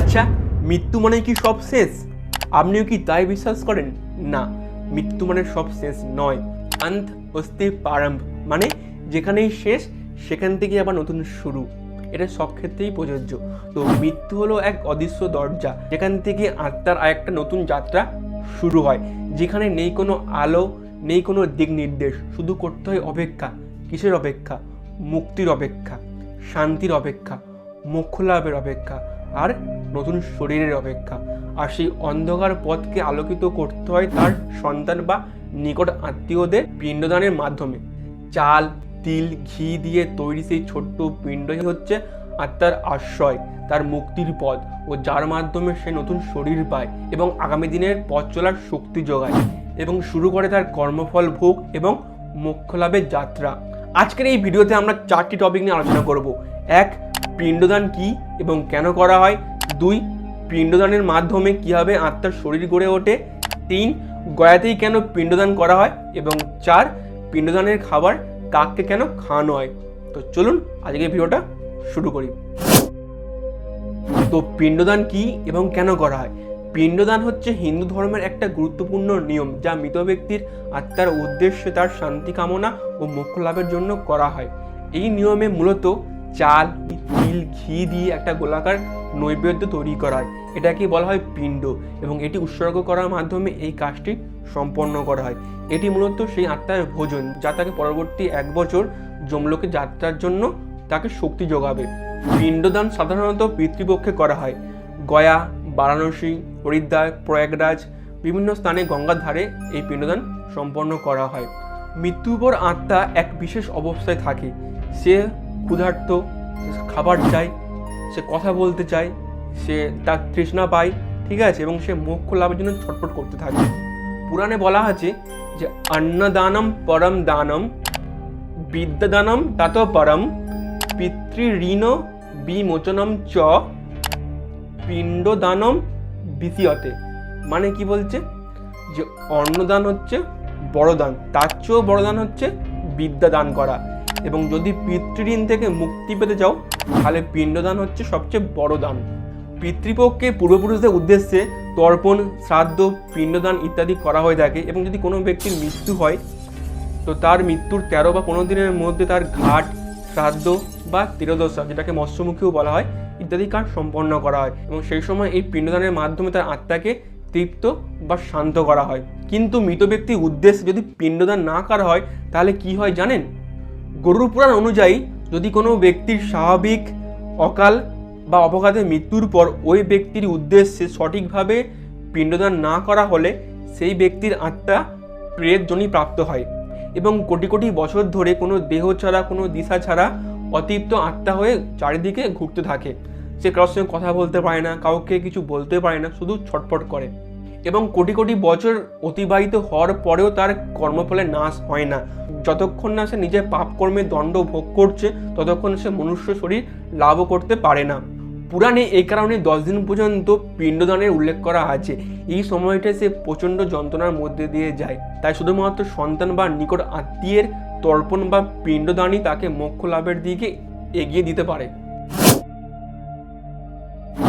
আচ্ছা মৃত্যু মানে কি সব শেষ? আপনিও কি তাই বিশ্বাস করেন? না, মৃত্যু মানে সব শেষ নয়। আন্ত অস্তি প্রারম্ভ মানে যেখানেই শেষ, সেখান থেকে আবার নতুন শুরু। এটা সব ক্ষেত্রেই প্রযোজ্য। তো মৃত্যু হলো এক অদৃশ্য দরজা, যেখান থেকে আত্মার আর একটা নতুন যাত্রা শুরু হয়। যেখানে নেই কোনো আলো, নেই কোনো দিক নির্দেশ, শুধু করতে হয় অপেক্ষা। কিসের অপেক্ষা? মুক্তির অপেক্ষা, শান্তির অপেক্ষা, মোক্ষ লাভের অপেক্ষা। আর নতুন শরীরের অপেক্ষা। আর সেই অন্ধকার পথকে আলোকিত করতে হয় তার সন্তান বা নিকট আত্মীয়দের পিণ্ডদানের মাধ্যমে। চাল, তিল, ঘি দিয়ে তৈরি সেই ছোট্ট পিণ্ডই হচ্ছে আত্মার আশ্রয়, তার মুক্তির পথ ও যার মাধ্যমে সে নতুন শরীর পায় এবং আগামী দিনের পথ চলার শক্তি যোগায় এবং শুরু করে তার কর্মফল ভোগ এবং মোক্ষ লাভের যাত্রা। আজকের এই ভিডিওতে আমরা চারটি টপিক নিয়ে আলোচনা করব। এক পিণ্ডদান কি এবং কেন করা হয়? দুই, পিণ্ডদানের মাধ্যমে কীভাবে আত্মার শরীর গড়ে ওঠে? তিন, গয়াতেই কেন পিণ্ডদান করা হয়? এবং চার, পিণ্ডদানের খাবার কাককে কেন খাওয়ানো হয়? তো চলুন আজকে ভিডিওটা শুরু করি। তো পিণ্ডদান কি এবং কেন করা হয়? পিণ্ডদান হচ্ছে হিন্দু ধর্মের একটা গুরুত্বপূর্ণ নিয়ম যা মৃত ব্যক্তির আত্মার উদ্দেশ্যে তার শান্তি কামনা ও মোক্ষ লাভের জন্য করা হয়। এই নিয়মে মূলত চাল, তিল, ঘি দিয়ে একটা গোলাকার নৈবেদ্য তৈরি করা হয়। এটাকে বলা হয় পিণ্ড এবং এটি উৎসর্গ করার মাধ্যমে এই কাজটি সম্পন্ন করা হয়। এটি মূলত সেই আত্মার ভোজন যা তাকে পরবর্তী এক বছর জমলোকে যাত্রার জন্য তাকে শক্তি যোগাবে। পিণ্ডদান সাধারণত পিতৃপক্ষে করা হয়। গয়া, বারাণসী, হরিদ্বার, প্রয়াগরাজ বিভিন্ন স্থানে গঙ্গার ধারে এই পিণ্ডদান সম্পন্ন করা হয়। মৃত্যুর পর আত্মা এক বিশেষ অবস্থায় থাকে। সে ক্ষুধার্ত খাবার চায়, সে কথা বলতে চায়, সে তার তৃষ্ণা পায়, ঠিক আছে? এবং সে মোক্ষ লাভের জন্য ছটফট করতে থাকে। পুরাণে বলা আছে যে অন্নদানম পরম দানম, বিদ্যাদানম তত পরম, পিতৃঋণ বিমোচনম চ, পিণ্ডদানম বিসিয়তে মানে কি বলছে? যে অন্নদান হচ্ছে বড় দান তার চেয়েও বড় দান হচ্ছে বিদ্যা দান করা। এবং যদি পিতৃঋণ থেকে মুক্তি পেতে চাও, তাহলে পিণ্ডদান হচ্ছে সবচেয়ে বড় দান। পিতৃপক্ষে পূর্বপুরুষদের উদ্দেশ্যে তর্পণ, শ্রাদ্ধ, পিণ্ডদান ইত্যাদি করা হয়ে থাকে এবং যদি কোনো ব্যক্তির মৃত্যু হয়, তো তার মৃত্যুর তেরো বা পনেরো দিনের মধ্যে তার ঘাট, শ্রাদ্ধ বা তীরদশা যেটাকে মৎস্যমুখীও বলা হয়, ইত্যাদি কাজ সম্পন্ন করা হয় এবং সেই সময় এই পিণ্ডদানের মাধ্যমে তার আত্মাকে তৃপ্ত বা শান্ত করা হয়। কিন্তু মৃত ব্যক্তির উদ্দেশ্যে যদি পিণ্ডদান না করা হয়, তাহলে কি হয় জানেন? গরুর পুরাণ অনুযায়ী যদি কোনো ব্যক্তির স্বাভাবিক অকাল বা অপঘাতে মৃত্যুর পর ওই ব্যক্তির উদ্দেশ্যে সঠিকভাবে পিণ্ডদান না করা হলে সেই ব্যক্তির আত্মা প্রেত প্রাপ্ত হয় এবং কোটি কোটি বছর ধরে কোনো দেহ ছাড়া, কোনো দিশা ছাড়া অতৃপ্ত আত্মা হয়ে চারিদিকে ঘুরতে থাকে। সে কারোর সঙ্গে কথা বলতে পারে না, কাউকে কিছু বলতে পারে না, শুধু ছটফট করে। এবং কোটি কোটি বছর অতিবাহিত হওয়ার পরেও তার কর্মফলে নাশ হয় না। যতক্ষণ না সে নিজের পাপ কর্মের দণ্ড ভোগ করছে, ততক্ষণ সে মনুষ্য শরীর লাভও করতে পারে না। পুরাণে এই কারণে দশ দিন পর্যন্ত পিণ্ডদানের উল্লেখ করা আছে। এই সময়টা সে প্রচণ্ড যন্ত্রণার মধ্যে দিয়ে যায়। তাই শুধুমাত্র সন্তান বা নিকট আত্মীয়ের তর্পণ বা পিণ্ডদানই তাকে মোক্ষ লাভের দিকে এগিয়ে দিতে পারে।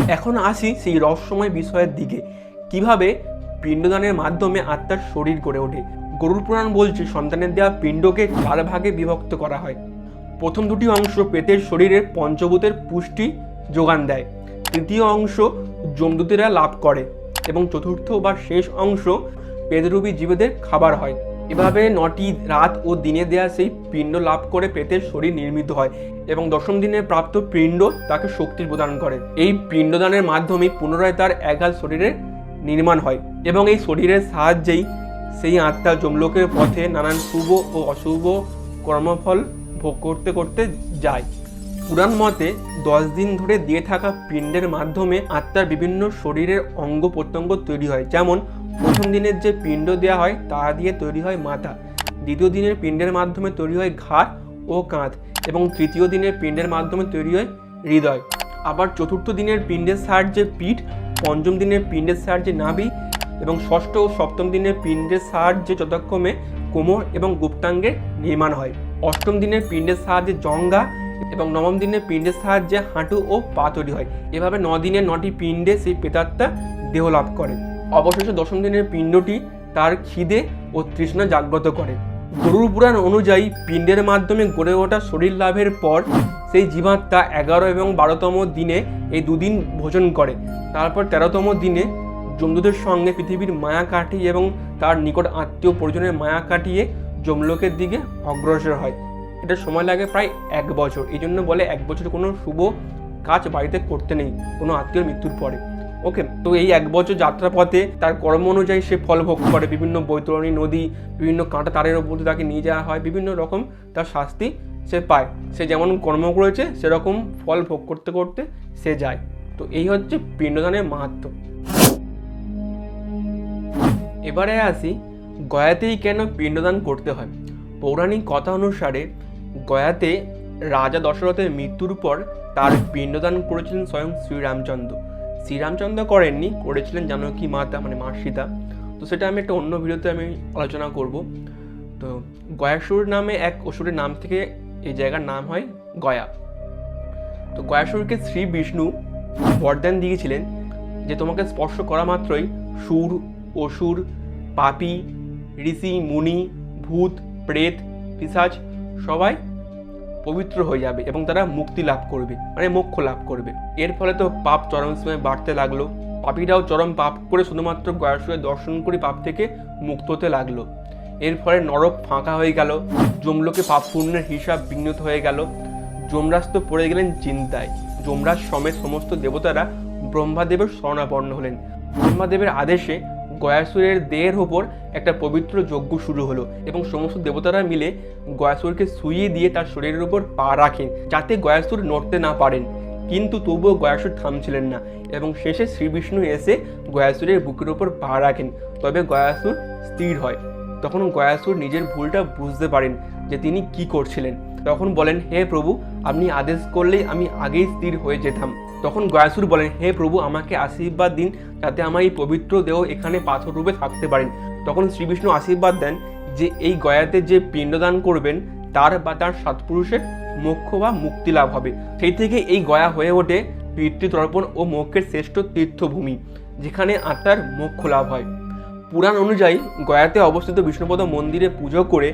এখন আসি সেই রহস্যময় বিষয়ের দিকে। কীভাবে পিণ্ডদানের মাধ্যমে আত্মার শরীর গড়ে ওঠে? গরুর পুরাণ বলছে, সন্তানের দেওয়া পিণ্ডকে চার ভাগে বিভক্ত করা হয়। প্রথম দুটি অংশ পেটের শরীরের পঞ্চভূতের পুষ্টি যোগান দেয়। তৃতীয় অংশ জমদূতেরা লাভ করে এবং চতুর্থ বা শেষ অংশ পেদরূপী জীবেদের খাবার হয়। এভাবে নটি রাত ও দিনে দেয়া সেই পিণ্ড লাভ করে পেটের শরীর নির্মিত হয় এবং দশম দিনে প্রাপ্ত পিণ্ড তাকে শক্তি প্রদান করে। এই পিণ্ডদানের মাধ্যমে পুনরায় তার একাল শরীরের নির্মাণ হয় এবং এই শরীরের সাহায্যেই সেই আত্মা যমলোকের পথে নানান শুভ ও অশুভ কর্মফল ভোগ করতে করতে যায়। পুরাণ মতে দশ দিন ধরে দিয়ে থাকা পিণ্ডের মাধ্যমে আত্মার বিভিন্ন শরীরের অঙ্গ প্রত্যঙ্গ তৈরি হয়। যেমন, প্রথম দিনের যে পিণ্ড দেওয়া হয় তা দিয়ে তৈরি হয় মাথা, দ্বিতীয় দিনের পিণ্ডের মাধ্যমে তৈরি হয় ঘাড় ও কাঁধ এবং তৃতীয় দিনের পিণ্ডের মাধ্যমে তৈরি হয় হৃদয়। আবার চতুর্থ দিনের পিণ্ডের সাহায্যে পিঠ পঞ্চম দিনের পিণ্ডের সাহায্যে নাভি এবং ষষ্ঠ ও সপ্তম দিনের পিণ্ডের সাহায্যে যথাক্রমে কোমর এবং গুপ্তাঙ্গের নির্মাণ হয়। অষ্টম দিনের পিণ্ডের সাহায্যে জঙ্গা এবং নবম দিনে পিণ্ডের সাহায্যে হাঁটু ও পা তৈরি হয়। এভাবে দিনে নটি পিণ্ডে সেই প্রেতাত্মা দেহ লাভ করে। অবশেষে দশম দিনের পিণ্ডটি তার খিদে ও তৃষ্ণা জাগ্রত করে। গরুর পুরাণ অনুযায়ী পিণ্ডের মাধ্যমে গড়ে ওঠা শরীর লাভের পর সেই জীবাত্মা এগারো এবং বারোতম দিনে এই দুদিন ভোজন করে। তারপর তেরোতম দিনে যমদূতের সঙ্গে পৃথিবীর মায়া কাটিয়ে এবং তার নিকট আত্মীয় পরিজনের মায়া কাটিয়ে যমলোকের দিকে অগ্রসর হয়। এটা সময় লাগে প্রায় এক বছর। এই জন্য বলে এক বছর কোনো শুভ কাজ বাড়িতে করতে নেই, কোনো আত্মীয় মৃত্যুর পরে। ওকে তো এই এক বছর যাত্রাপথে তার কর্ম অনুযায়ী সে ফল ভোগ করে। বিভিন্ন বৈতরণী নদী, বিভিন্ন কাঁটা তারের ওপর তাকে নিয়ে যাওয়া হয়। বিভিন্ন রকম তার শাস্তি সে পায়। সে যেমন কর্ম করেছে, সেরকম ফল ভোগ করতে করতে সে যায়। তো এই হচ্ছে পিণ্ডদানের মাহাত্ম্য এবারে আসি গয়াতেই কেন পিণ্ডদান করতে হয়? পৌরাণিক কথা অনুসারে গয়াতে রাজা দশরথের মৃত্যুর পর তার পিণ্ডদান করেছিলেন স্বয়ং শ্রীরামচন্দ্র। শ্রীরামচন্দ্র করেননি, করেছিলেন জানকী মাতা মানে মা সীতা তো সেটা আমি একটা অন্য ভিডিওতে আমি আলোচনা করব। তো গয়াসুর নামে এক অসুরের নাম থেকে এই জায়গার নাম হয় গয়া। তো গয়াসুরকে শ্রী বিষ্ণু বরদান দিয়েছিলেন যে তোমাকে স্পর্শ করা মাত্রই সুর, অসুর, পাপি, ঋষি, মুনি, ভূত, প্রেত পিসাজ সবাই পবিত্র হয়ে যাবে এবং তারা মুক্তি লাভ করবে মানে মোক্ষ লাভ করবে। এর ফলে তো পাপ চরম সময় বাড়তে লাগল। পাপীরাও চরম পাপ করে শুধুমাত্র গয়াসুরের দর্শন করে পাপ থেকে মুক্ত হতে লাগল। এর ফলে নরক ফাঁকা হয়ে গেল, যমলোকে পাপ পুণ্যের হিসাব বিঘ্নত হয়ে গেল। যমরাজ তো পড়ে গেলেন চিন্তায়। যমরাজ সমেত সমস্ত দেবতারা ব্রহ্মাদেবের শরণাপন্ন হলেন। ব্রহ্মাদেবের আদেশে গয়াসুরের দেহের ওপর একটা পবিত্র যজ্ঞ শুরু হলো এবং সমস্ত দেবতারা মিলে গয়াসুরকে শুইয়ে দিয়ে তার শরীরের উপর পা রাখেন যাতে গয়াসুর নড়তে না পারেন। কিন্তু তবুও গয়াসুর থামছিলেন না এবং শেষে শ্রীবিষ্ণু এসে গয়াসুরের বুকের উপর পা রাখেন। তবে গয়াসুর স্থির হয়। তখন গয়াসুর নিজের ভুলটা বুঝতে পারেন যে তিনি কি করছিলেন। তখন বলেন, হে প্রভু, আপনি আদেশ করলেই আমি আগেই স্থির হয়ে যেতাম। তখন গয়াসুর বলেন, হে প্রভু, আমাকে আশীর্বাদ দিন যাতে আমার এই পবিত্র দেহ এখানে পাথর রূপে থাকতে পারেন। তখন শ্রীবিষ্ণু আশীর্বাদ দেন যে এই গয়াতে যে পিণ্ডদান করবেন, তার বা তার সৎপুরুষের মোক্ষ বা মুক্তি লাভ হবে। সেই থেকে এই গয়া হয়ে ওঠে পিতৃতর্পণ ও মোক্ষের শ্রেষ্ঠ তীর্থভূমি, যেখানে আত্মার মোক্ষ লাভ হয়। পুরাণ অনুযায়ী, গয়াতে অবস্থিত বিষ্ণুপদ মন্দিরে পুজো করে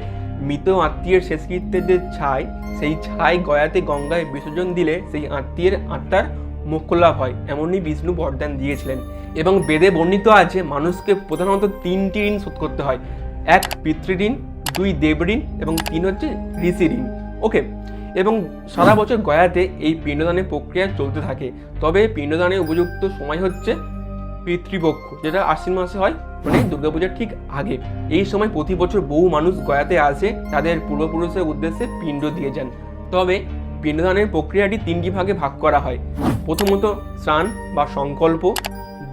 মৃত আত্মীয়ের শেষকৃত্যের যে ছাই, সেই ছাই গয়াতে গঙ্গায় বিসর্জন দিলে সেই আত্মীয়ের আত্মার মোক্ষ লাভ হয়, এমনই বিষ্ণু বরদান দিয়েছিলেন। এবং বেদে বর্ণিত আছে, মানুষকে প্রধানত তিনটি ঋণ শোধ করতে হয়। এক, পিতৃঋণ, দুই, দেবঋণ, এবং তিন হচ্ছে ঋষি ঋণ ওকে এবং সারা বছর গয়াতে এই পিণ্ডদানের প্রক্রিয়া চলতে থাকে। তবে পিণ্ডদানের উপযুক্ত সময় হচ্ছে পিতৃপক্ষ, যেটা আশ্বিন মাসে হয় মানে দুর্গাপূজার ঠিক আগে। এই সময় প্রতি বছর বহু মানুষ গয়াতে আসে, তাদের পূর্বপুরুষের উদ্দেশ্যে পিণ্ড দিয়ে যান। তবে পিণ্ডদানের প্রক্রিয়াটি তিনটি ভাগে ভাগ করা হয়। প্রথমত স্নান বা সংকল্প,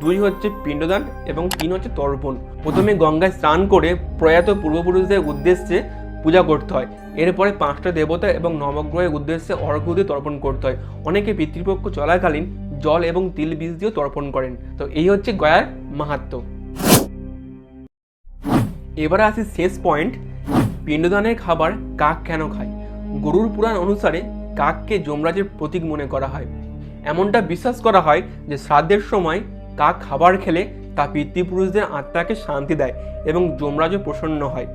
দুই হচ্ছে পিণ্ডদান এবং তিন হচ্ছে তর্পণ। প্রথমে গঙ্গায় স্নান করে প্রয়াত পূর্বপুরুষদের উদ্দেশ্যে পূজা করতে হয়। এরপরে পাঁচটা দেবতা এবং নবগ্রহের উদ্দেশ্যে অর্ঘ্য দিয়ে তর্পণ করতে হয়। অনেকে পিতৃপক্ষ চলাকালীন জল এবং তিল বীজ দিয়েও তর্পণ করেন। তো এই হচ্ছে গয়ার মাহাত্ম্য এবারে আসি শেষ পয়েন্ট পিণ্ডদানের খাবার কাক কেন খায়? গরুর পুরাণ অনুসারে কাককে যমরাজের প্রতীক মনে করা হয়। এমনটা বিশ্বাস করা হয় যে শ্রাদ্ধের সময় কাক খাবার খেলে তা পিতৃপুরুষদের আত্মাকে শান্তি দেয় এবং যমরাজও প্রসন্ন হয়।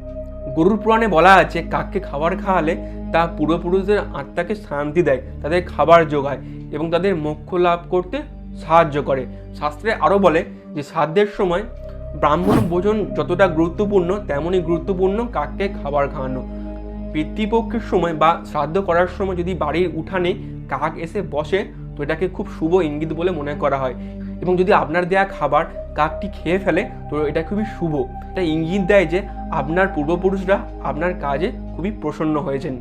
গরুর পুরাণে বলা আছে, কাককে খাবার খাওয়ালে তা পূর্বপুরুষদের আত্মাকে শান্তি দেয়, তাদের খাবার যোগায় এবং তাদের মোক্ষ লাভ করতে সাহায্য করে। শাস্ত্রে আরও বলে যে শ্রাদ্ধের সময় ব্রাহ্মণ ভোজন যতটা গুরুত্বপূর্ণ, তেমনই গুরুত্বপূর্ণ কাককে খাবার খাওয়ানো। পিতৃপক্ষের সময় বা শ্রাদ্ধ করার সময় যদি বাড়ির উঠানে কাক এসে বসে, তো এটাকে খুব শুভ ইঙ্গিত বলে মনে করা হয়। এবং যদি আপনার দেয়া খাবার কাকটি খেয়ে ফেলে, তো এটা খুবই শুভ। এটা ইঙ্গিত দেয় যে আপনার পূর্বপুরুষরা আপনার কাজে খুবই প্রসন্ন হয়েছেন।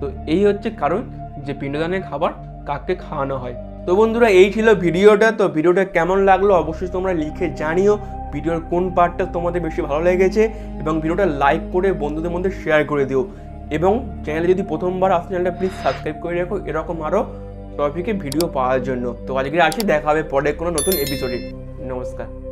তো এই হচ্ছে কারণ যে পিণ্ডদানের খাবার কাককে খাওয়ানো হয়। তো বন্ধুরা, এই ছিল ভিডিওটা। তো ভিডিওটা কেমন লাগল অবশ্যই তোমরা লিখে জানিও। ভিডিওর কোন পার্টটা তোমাদের বেশি ভালো লেগেছে? এবং ভিডিওটা লাইক করে বন্ধুদের মধ্যে শেয়ার করে দিও। এবং চ্যানেলে যদি প্রথমবার আসে চ্যানেলটা প্লিজ সাবস্ক্রাইব করে রাখো। এরকম আরও টপিকে ভিডিও পাওয়ার জন্য। তো আজকে আসি, দেখা হবে পরে কোনো নতুন এপিসোডে নমস্কার।